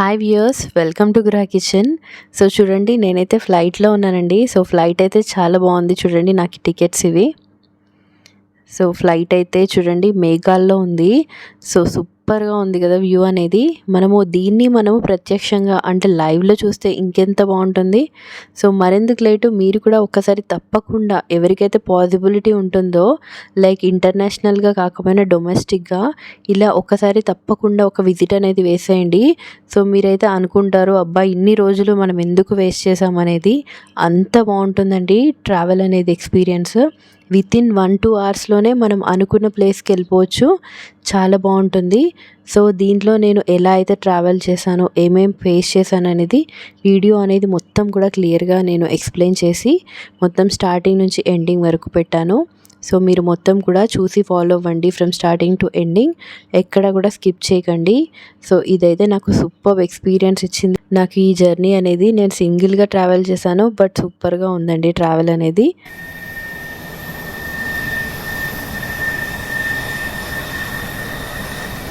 Hi viewers welcome to Graha kitchen so చూడండి నేనైతే ఫ్లైట్లో ఉన్నానండి. సో ఫ్లైట్ అయితే చాలా బాగుంది. చూడండి నాకు టికెట్స్ ఇవి. సో ఫ్లైట్ అయితే చూడండి మేఘాల్లో ఉంది. సో సూపర్గా ఉంది కదా వ్యూ అనేది. మనము దీన్ని మనము ప్రత్యక్షంగా అంటే లైవ్లో చూస్తే ఇంకెంత బాగుంటుంది. సో మరెందుకు లేటు మీరు కూడా ఒక్కసారి తప్పకుండా ఎవరికైతే పాసిబిలిటీ ఉంటుందో లైక్ ఇంటర్నేషనల్గా కాకపోయినా డొమెస్టిక్గా ఇలా ఒక్కసారి తప్పకుండా ఒక విజిట్ అనేది వేసేయండి. సో మీరైతే అనుకుంటారు అబ్బా ఇన్ని రోజులు మనం ఎందుకు వేస్ట్ చేసామనేది అంత బాగుంటుందండి ట్రావెల్ అనేది experience. With in one two అవర్స్లోనే మనం అనుకున్న ప్లేస్కి వెళ్ళిపోవచ్చు. చాలా బాగుంటుంది. సో దీంట్లో నేను ఎలా అయితే ట్రావెల్ చేశానో ఏమేం ఫేస్ చేశాను అనేది వీడియో అనేది మొత్తం కూడా క్లియర్గా నేను ఎక్స్ప్లెయిన్ చేసి మొత్తం స్టార్టింగ్ నుంచి ఎండింగ్ వరకు పెట్టాను. సో మీరు మొత్తం కూడా చూసి ఫాలో అవ్వండి ఫ్రమ్ స్టార్టింగ్ టు ఎండింగ్ ఎక్కడ కూడా స్కిప్ చేయకండి. సో ఇదైతే నాకు సూపర్ ఎక్స్పీరియన్స్ ఇచ్చింది. నాకు ఈ జర్నీ అనేది నేను సింగిల్గా ట్రావెల్ చేశాను బట్ సూపర్గా ఉందండి ట్రావెల్ అనేది.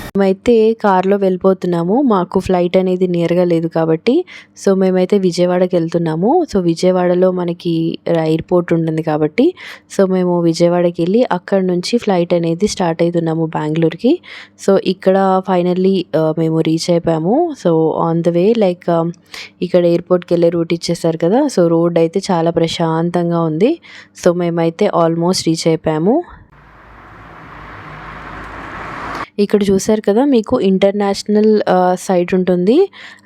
మేమైతే కార్లో వెళ్ళిపోతున్నాము. మాకు ఫ్లైట్ అనేది నియర్గా లేదు కాబట్టి. సో మేమైతే విజయవాడకి వెళ్తున్నాము. సో విజయవాడలో మనకి ఎయిర్పోర్ట్ ఉంటుంది కాబట్టి. సో మేము విజయవాడకి వెళ్ళి అక్కడ నుంచి ఫ్లైట్ అనేది స్టార్ట్ అవుతున్నాము బెంగళూరుకి. సో ఇక్కడ ఫైనల్లీ మేము రీచ్ అయిపోయాము. So on the way like ఇక్కడ ఎయిర్పోర్ట్కి వెళ్ళే రూట్ ఇచ్చేసారు కదా. సో రోడ్ అయితే చాలా ప్రశాంతంగా ఉంది. సో మేమైతే ఆల్మోస్ట్ రీచ్ అయిపోయాము. ఇక్కడ చూసారు కదా మీకు ఇంటర్నేషనల్ సైట్ ఉంటుంది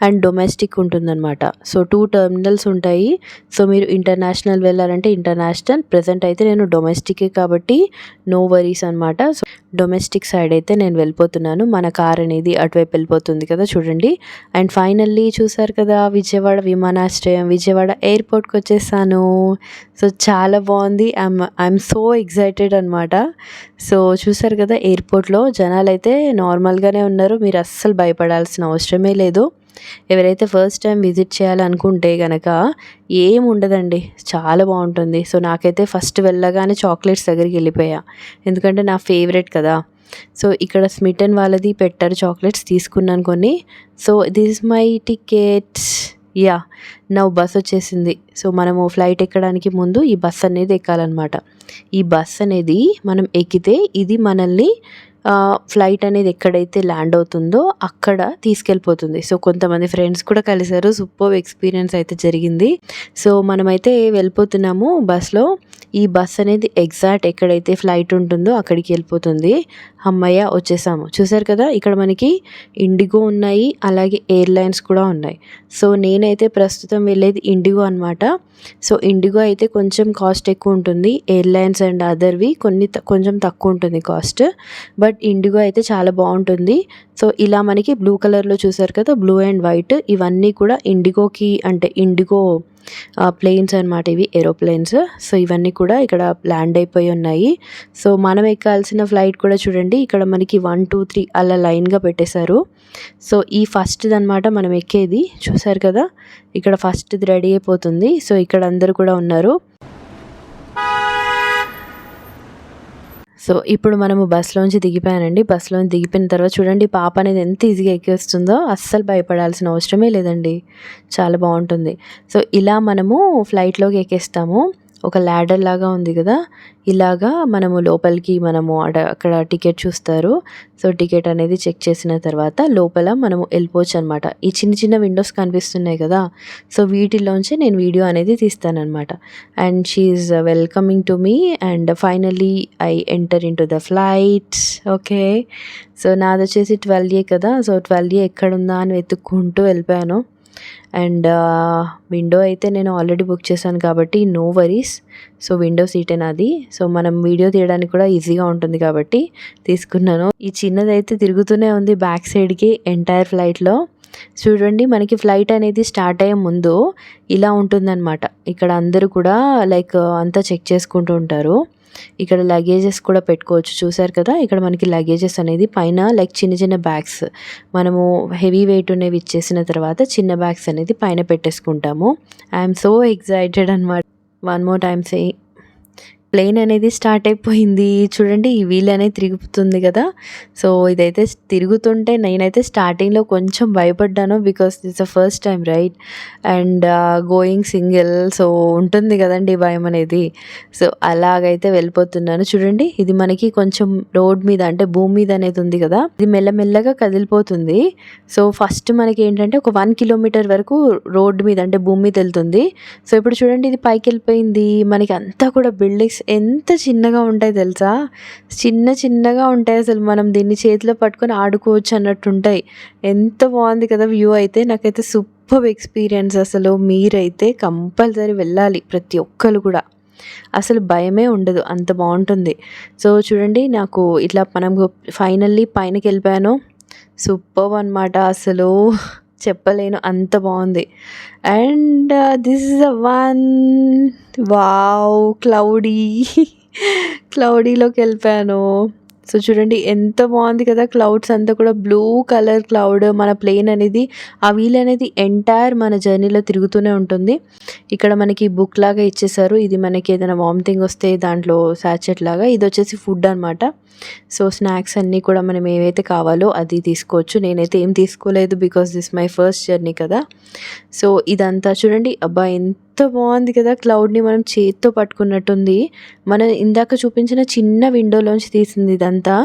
అండ్ డొమెస్టిక్ ఉంటుందన్నమాట. సో టూ టర్మినల్స్ ఉంటాయి. సో మీరు ఇంటర్నేషనల్ వెళ్ళాలంటే ఇంటర్నేషనల్ ప్రజెంట్ అయితే నేను డొమెస్టికే కాబట్టి నో వరీస్ అనమాట సో డొమెస్టిక్ సైడ్ అయితే నేను వెళ్ళిపోతున్నాను. మన కార్ అనేది అటువైపు వెళ్ళిపోతుంది కదా చూడండి. అండ్ ఫైనల్లీ చూసారు కదా విజయవాడ విమానాశ్రయం. విజయవాడ ఎయిర్పోర్ట్కి వచ్చేసాను. సో చాలా బాగుంది. ఐమ్ ఐఎమ్ సో ఎగ్జైటెడ్ అనమాట సో చూసారు కదా ఎయిర్పోర్ట్లో జనాలు అయితే నార్మల్గానే ఉన్నారు. మీరు అస్సలు భయపడాల్సిన అవసరమే లేదు. ఎవరైతే ఫస్ట్ టైం విజిట్ చేయాలనుకుంటే కనుక ఏం ఉండదండి. చాలా బాగుంటుంది. సో నాకైతే ఫస్ట్ వెళ్ళగానే చాక్లెట్స్ దగ్గరికి వెళ్ళిపోయా. ఎందుకంటే నా ఫేవరెట్ కదా. సో ఇక్కడ స్మిటన్ వాళ్ళది పెట్టారు చాక్లెట్స్ తీసుకున్నాను కొన్ని. So this my tickets yeah నా బస్ వచ్చేసింది. సో మనము ఫ్లైట్ ఎక్కడానికి ముందు ఈ బస్ అనేది ఎక్కాలన్నమాట. ఈ బస్ అనేది మనం ఎక్కితే ఇది మనల్ని ఫ్లైట్ అనేది ఎక్కడైతే ల్యాండ్ అవుతుందో అక్కడ తీసుకెళ్ళిపోతుంది. సో కొంతమంది ఫ్రెండ్స్ కూడా కలిసారు సూపర్ ఎక్స్పీరియన్స్ అయితే జరిగింది. సో మనమైతే వెళ్ళిపోతున్నాము బస్లో. ఈ బస్ అనేది ఎగ్జాక్ట్ ఎక్కడైతే ఫ్లైట్ ఉంటుందో అక్కడికి వెళ్ళిపోతుంది. అమ్మయ్య వచ్చేసాము. చూసారు కదా ఇక్కడ మనకి ఇండిగో ఉన్నాయి అలాగే ఎయిర్లైన్స్ కూడా ఉన్నాయి. సో నేనైతే ప్రస్తుతం వెళ్ళేది ఇండిగో అనమాట సో ఇండిగో అయితే కొంచెం కాస్ట్ ఎక్కువ ఉంటుంది. ఎయిర్లైన్స్ అండ్ అదర్వి కొన్ని కొంచెం తక్కువ ఉంటుంది కాస్ట్. బట్ ఇండిగో అయితే చాలా బాగుంటుంది. సో ఇలా మనకి బ్లూ కలర్లో చూసారు కదా బ్లూ అండ్ వైట్ ఇవన్నీ కూడా ఇండిగోకి అంటే ఇండిగో ప్లేన్స్ అనమాట ఇవి ఏరోప్లేన్స్ సో ఇవన్నీ కూడా ఇక్కడ ల్యాండ్ అయిపోయి ఉన్నాయి. సో మనం ఎక్కాల్సిన ఫ్లైట్ కూడా చూడండి ఇక్కడ మనకి వన్ టూ త్రీ అలా లైన్గా పెట్టేశారు. సో ఈ ఫస్ట్ది అనమాట మనం ఎక్కేది చూసారు కదా? ఇక్కడ ఫస్ట్ది రెడీ అయిపోతుంది. సో ఇక్కడ అందరు కూడా ఉన్నారు. సో ఇప్పుడు మనము బస్సులోంచి దిగిపోయానండి. బస్సులోంచి దిగిపోయిన తర్వాత చూడండి పాప అనేది ఎంత ఈజీగా ఎక్కేస్తుందో అస్సలు భయపడాల్సిన అవసరమే లేదండి. చాలా బాగుంటుంది. సో ఇలా మనము ఫ్లైట్లోకి ఎక్కేస్తాము. ఒక ల్యాడర్ లాగా ఉంది కదా? ఇలాగా మనము లోపలికి మనము అక్కడ టికెట్ చూస్తారు. సో టికెట్ అనేది చెక్ చేసిన తర్వాత లోపల మనము వెళ్ళిపోవచ్చు అనమాట ఈ చిన్న చిన్న విండోస్ కనిపిస్తున్నాయి కదా? సో వీటిలోంచి నేను వీడియో అనేది తీస్తానమాట and she welcoming to me and finally I enter into the flights okay so నాది వచ్చేసి ట్వెల్వ్ ఏ కదా? సో ట్వెల్వ్ ఏ ఎక్కడుందా అని వెతుక్కుంటూ వెళ్ళిపోయాను. అండ్ విండో అయితే నేను ఆల్రెడీ బుక్ చేశాను కాబట్టి నో వరీస్. సో విండో సీటే నాది. సో మనం వీడియో తీయడానికి కూడా ఈజీగా ఉంటుంది కాబట్టి తీసుకున్నాను. ఈ చిన్నదైతే తిరుగుతూనే ఉంది బ్యాక్ సైడ్కి ఎంటైర్ ఫ్లైట్లో. చూడండి మనకి ఫ్లైట్ అనేది స్టార్ట్ అయ్యే ముందు ఇలా ఉంటుందన్నమాట. ఇక్కడ అందరూ కూడా లైక్ అంతా చెక్ చేసుకుంటూ ఉంటారు. ఇక్కడ లగేజెస్ కూడా పెట్టుకోవచ్చు. చూసారు కదా? ఇక్కడ మనకి లగేజెస్ అనేది పైన లైక్ చిన్న చిన్న బ్యాగ్స్ మనము హెవీ వెయిట్ ఉన్నవి ఇచ్చేసిన తర్వాత చిన్న బ్యాగ్స్ అనేది పైన పెట్టేసుకుంటాము. ఐఎమ్ సో ఎగ్జైటెడ్ అనమాట one more time say plane అనేది స్టార్ట్ అయిపోయింది. చూడండి ఈ వీల్ అనేది తిరుగుతుంది కదా. సో ఇదైతే తిరుగుతుంటే నేనైతే స్టార్టింగ్లో కొంచెం భయపడ్డాను because it's a first time right and going single so ఉంటుంది కదండి భయం అనేది. సో అలాగైతే వెళ్ళిపోతున్నాను. చూడండి ఇది మనకి కొంచెం రోడ్ మీద అంటే భూమి మీద అనేది ఉంది కదా. ఇది మెల్లమెల్లగా కదిలిపోతుంది. సో ఫస్ట్ మనకి ఏంటంటే ఒక వన్ కిలోమీటర్ వరకు రోడ్ మీద అంటే భూమి మీద వెళ్తుంది. సో ఇప్పుడు చూడండి ఇది పైకి వెళ్ళిపోయింది. మనకి అంతా కూడా బిల్డింగ్స్ ఎంత చిన్నగా ఉంటాయి తెలుసా? చిన్న చిన్నగా ఉంటాయి అసలు. మనం దీన్ని చేతిలో పట్టుకొని ఆడుకోవచ్చు అన్నట్టు ఉంటాయి. ఎంత బాగుంది కదా వ్యూ అయితే. నాకైతే సూపర్ ఎక్స్పీరియన్స్ అసలు. మీరైతే కంపల్సరీ వెళ్ళాలి ప్రతి ఒక్కరు కూడా. అసలు భయమే ఉండదు. అంత బాగుంటుంది. సో చూడండి నాకు ఇట్లా మనం ఫైనల్లీ పైనకి వెళ్ళిపోయాను సూపర్ అనమాట అసలు. చెప్పలేను. అంత బాగుంది. And this is the one wow cloudy క్లౌడీలోకి వెళ్ళిపోయాను. సో చూడండి ఎంత బాగుంది కదా క్లౌడ్స్ అంతా కూడా. బ్లూ కలర్ క్లౌడ్ మన ప్లేన్ అనేది ఆ వీల్ అనేది ఎంటైర్ మన జర్నీలో తిరుగుతూనే ఉంటుంది. ఇక్కడ మనకి బుక్ లాగా ఇచ్చేసారు. ఇది మనకి ఏదైనా వామిటింగ్ వస్తే దాంట్లో సాచెట్ లాగా. ఇది వచ్చేసి ఫుడ్ అనమాట సో స్నాక్స్ అన్నీ కూడా మనం ఏవైతే కావాలో అది తీసుకోవచ్చు. నేనైతే ఏం తీసుకోలేదు because this my first journey కదా. సో ఇదంతా చూడండి అబ్బా ఎంత ఎంత బాగుంది కదా క్లౌడ్ని మనం చేతితో పట్టుకున్నట్టుంది. మనం ఇందాక చూపించిన చిన్న విండోలోంచి తీసింది ఇదంతా.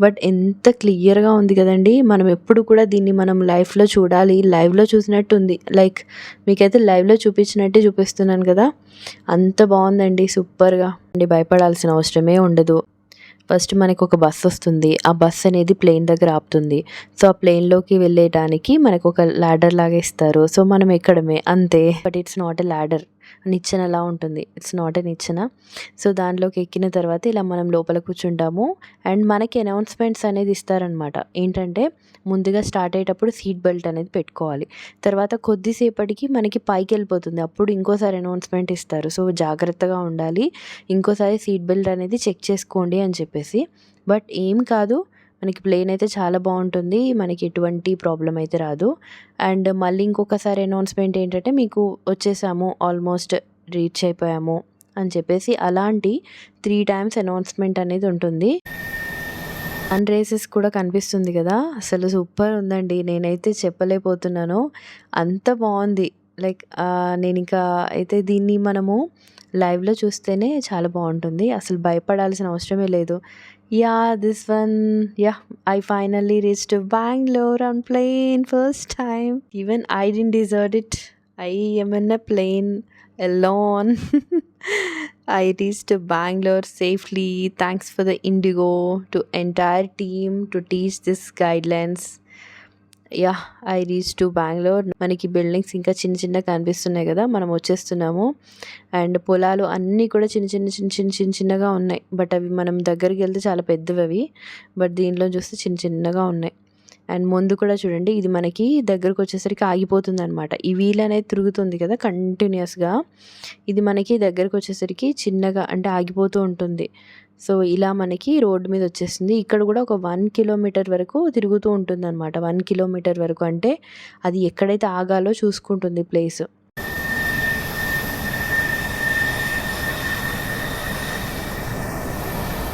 బట్ ఎంత క్లియర్గా ఉంది కదండి. మనం ఎప్పుడు కూడా దీన్ని మనం లైఫ్లో చూడాలి. లైవ్లో చూసినట్టు ఉంది లైక్ మీకైతే లైవ్లో చూపించినట్టే చూపిస్తున్నాను కదా. అంత బాగుందండి. సూపర్గా. అండి భయపడాల్సిన అవసరమే ఉండదు. ఫస్ట్ మనకు ఒక బస్ వస్తుంది. ఆ బస్ అనేది ప్లేన్ దగ్గర ఆపుతుంది. సో ఆ ప్లేన్లోకి వెళ్ళేటానికి మనకు ఒక ల్యాడర్ లాగా ఇస్తారు సో మనం ఎక్కడమే అంతే. But it's not a ladder. నిచ్చెన అలా ఉంటుంది. ఇట్స్ నాట్ ఎ నిచ్చెన. సో దాంట్లోకి ఎక్కిన తర్వాత ఇలా మనం లోపల కూర్చుంటాము. అండ్ మనకి అనౌన్స్మెంట్స్ అనేది ఇస్తారనమాట ఏంటంటే ముందుగా స్టార్ట్ అయ్యేటప్పుడు సీట్ బెల్ట్ అనేది పెట్టుకోవాలి. తర్వాత కొద్దిసేపటికి మనకి పైకి వెళ్ళిపోతుంది. అప్పుడు ఇంకోసారి అనౌన్స్మెంట్ ఇస్తారు. సో జాగ్రత్తగా ఉండాలి. ఇంకోసారి సీట్ బెల్ట్ అనేది చెక్ చేసుకోండి అని చెప్పేసి. బట్ ఏం కాదు మనకి ప్లేన్ అయితే చాలా బాగుంటుంది. మనకి ఎటువంటి ప్రాబ్లం అయితే రాదు. అండ్ మళ్ళీ ఇంకొకసారి అనౌన్స్మెంట్ ఏంటంటే మీకు వచ్చేసాము ఆల్మోస్ట్ రీచ్ అయిపోయాము అని చెప్పేసి అలాంటి త్రీ టైమ్స్ అనౌన్స్మెంట్ అనేది ఉంటుంది. అన్ రేసెస్ కూడా కనిపిస్తుంది కదా. అసలు సూపర్ ఉందండి. నేనైతే చెప్పలేకపోతున్నాను. అంత బాగుంది. లైక్ నేను ఇంకా అయితే దీన్ని మనము లైవ్లో చూస్తేనే చాలా బాగుంటుంది. అసలు భయపడాల్సిన అవసరమే లేదు. Yeah this one yeah I finally reach to Bangalore on plane first time even I d deserve it I ఏమన్నా plane Elon I reach to Bangalore safely thanks for the IndiGo to entire team to teach this guidelines yeah I reach to Bengaluru. మనకి buildings ఇంకా చిన్న చిన్న కనిపిస్తున్నాయి కదా మనం వచ్చేస్తున్నాము. And పొలాలు అన్నీ కూడా చిన్న చిన్న చిన్న చిన్న చిన్న చిన్నగా ఉన్నాయి. బట్ అవి మనం దగ్గరికి వెళ్తే చాలా పెద్దవి అవి. బట్ దీనిలో చూస్తే చిన్న చిన్నగా ఉన్నాయి. అండ్ ముందు కూడా చూడండి ఇది మనకి దగ్గరకు వచ్చేసరికి ఆగిపోతుంది అనమాట ఈ వీల్ అనేది తిరుగుతుంది కదా కంటిన్యూస్గా. ఇది మనకి దగ్గరకు వచ్చేసరికి చిన్నగా అంటే ఆగిపోతూ ఉంటుంది. సో ఇలా మనకి రోడ్డు మీద వచ్చేసింది ఇక్కడ కూడా ఒక వన్ కిలోమీటర్ వరకు తిరుగుతూ ఉంటుంది అనమాట వన్ కిలోమీటర్ వరకు అంటే అది ఎక్కడైతే ఆగాలో చూసుకుంటుంది ప్లేస్.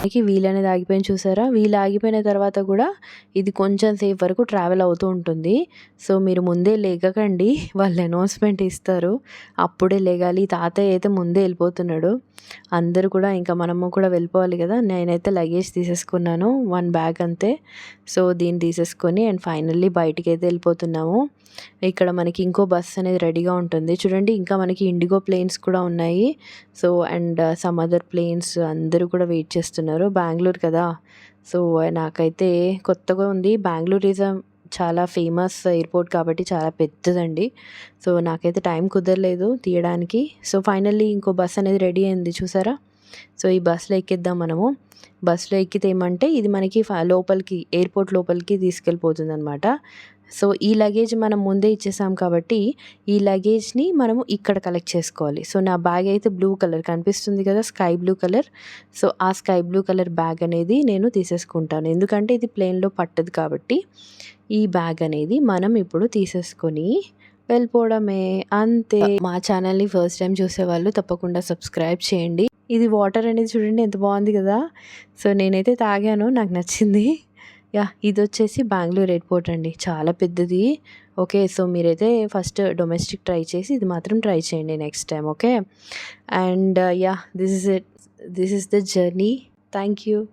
మనకి వీల్ అనేది ఆగిపోయింది చూసారా? వీల్ ఆగిపోయిన తర్వాత కూడా ఇది కొంచెం సేపు వరకు ట్రావెల్ అవుతూ ఉంటుంది. సో మీరు ముందే లేగకండి. వాళ్ళు అనౌన్స్మెంట్ ఇస్తారు. అప్పుడే లేగాలి. తాతయ్య అయితే ముందే వెళ్ళిపోతున్నాడు. అందరూ కూడా ఇంకా మనము కూడా వెళ్ళిపోవాలి కదా. నేనైతే లగేజ్ తీసేసుకున్నాను. వన్ బ్యాగ్ అంతే. సో దీన్ని తీసేసుకొని అండ్ ఫైనల్లీ బయటికి అయితే వెళ్ళిపోతున్నాము. ఇక్కడ మనకి ఇంకో బస్ అనేది రెడీగా ఉంటుంది. చూడండి ఇంకా మనకి ఇండిగో ప్లేన్స్ కూడా ఉన్నాయి. So and some other planes అందరూ కూడా వెయిట్ చేస్తున్నారు. బెంగళూరు కదా. సో నాకైతే కొత్తగా ఉంది. బెంగళూరు ఈజ్ చాలా ఫేమస్ ఎయిర్పోర్ట్ కాబట్టి చాలా పెద్దదండి. సో నాకైతే టైం కుదరలేదు తీయడానికి. సో ఫైనల్లీ ఇంకో బస్ అనేది రెడీ అయింది చూసారా? సో ఈ బస్సులో ఎక్కిద్దాం మనము. బస్సులో ఎక్కితే ఏమంటే ఇది మనకి లోపలికి ఎయిర్పోర్ట్ లోపలికి తీసుకెళ్ళిపోతుంది అనమాట సో ఈ లగేజ్ మనం ముందే ఇచ్చేసాం కాబట్టి ఈ లగేజ్ని మనము ఇక్కడ కలెక్ట్ చేసుకోవాలి. సో నా బ్యాగ్ అయితే బ్లూ కలర్ కనిపిస్తుంది కదా స్కై బ్లూ కలర్ సో ఆ స్కై బ్లూ కలర్ బ్యాగ్ అనేది నేను తీసేసుకుంటాను. ఎందుకంటే ఇది ప్లేన్లో పట్టదు కాబట్టి ఈ బ్యాగ్ అనేది మనం ఇప్పుడు తీసేసుకొని వెళ్ళిపోవడమే. అంతే. మా ఛానల్ని ఫస్ట్ టైం చూసేవాళ్ళు తప్పకుండా సబ్స్క్రైబ్ చేయండి. ఇది వాటర్ అనేది చూడండి ఎంత బాగుంది కదా. సో నేనైతే తాగాను నాకు నచ్చింది. యా ఇది వచ్చేసి బెంగళూరు ఎయిర్పోర్ట్ అండి. చాలా పెద్దది. ఓకే సో మీరైతే ఫస్ట్ డొమెస్టిక్ ట్రై చేసి ఇది మాత్రం ట్రై చేయండి next time okay? And yeah this is it. This is the journey. Thank you.